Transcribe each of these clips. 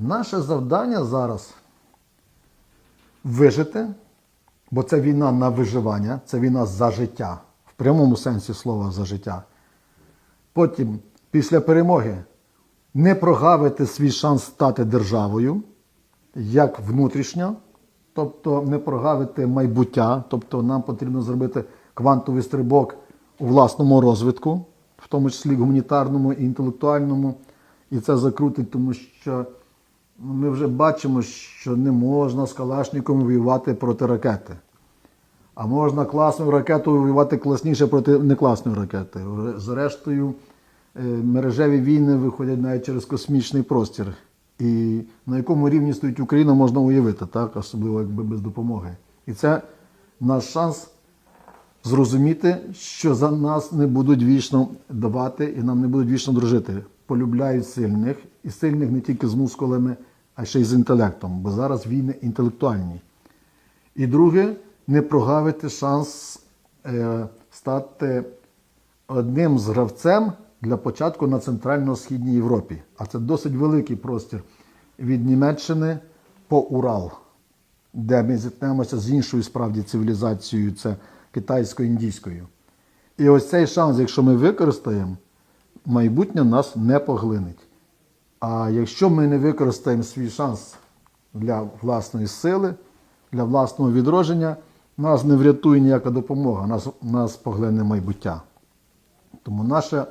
Наше завдання зараз вижити, бо це війна на виживання, це війна за життя, в прямому сенсі слова за життя. Потім, після перемоги, не прогавити свій шанс стати державою, як внутрішньо, тобто не прогавити майбуття, тобто нам потрібно зробити квантовий стрибок у власному розвитку, в тому числі гуманітарному і інтелектуальному. І це закрутить, тому що ми вже бачимо, що не можна з Калашником воювати проти ракети. А можна класною ракетою воювати класніше проти некласної ракети. Зрештою, е, мережеві війни виходять навіть через космічний простір. І на якому рівні стоїть Україна, можна уявити, так? особливо якби без допомоги. І це наш шанс зрозуміти, що за нас не будуть вічно давати і нам не будуть вічно дружити. Полюбляють сильних, і сильних не тільки з мускулами, а ще й з інтелектом, бо зараз війни інтелектуальні. І друге, не прогавити шанс е, стати одним з гравцем для початку на Центрально-Східній Європі. А це досить великий простір від Німеччини по Урал, де ми зіткнемося з іншою справді цивілізацією, це китайсько-індійською. І ось цей шанс, якщо ми використаємо, майбутнє нас не поглинить. А якщо ми не використаємо свій шанс для власної сили, для власного відродження, нас не врятує ніяка допомога, нас, нас поглине майбуття. Тому наша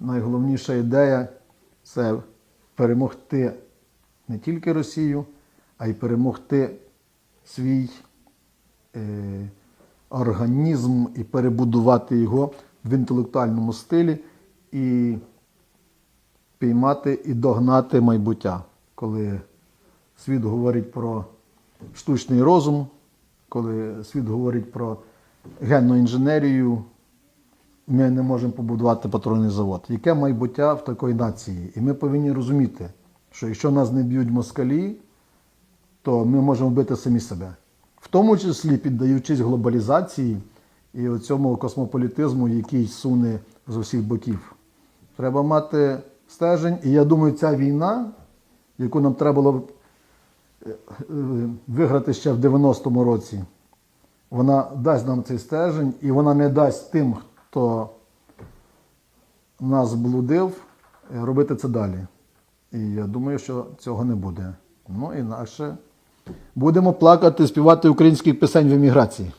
найголовніша ідея це перемогти не тільки Росію, а й перемогти свій е, організм і перебудувати його в інтелектуальному стилі і піймати і догнати майбуття, коли світ говорить про штучний розум, коли світ говорить про генну інженерію, ми не можемо побудувати патронний завод. Яке майбуття в такої нації? І ми повинні розуміти, що якщо нас не б'ють москалі, то ми можемо вбити самі себе. В тому числі піддаючись глобалізації і цьому космополітизму, який суне з усіх боків. Треба мати стежень. І я думаю, ця війна, яку нам треба було е, е, виграти ще в 90-му році, вона дасть нам цей стежень, і вона не дасть тим, хто нас блудив, е, робити це далі. І я думаю, що цього не буде. Ну інакше будемо плакати, співати українських пісень в еміграції.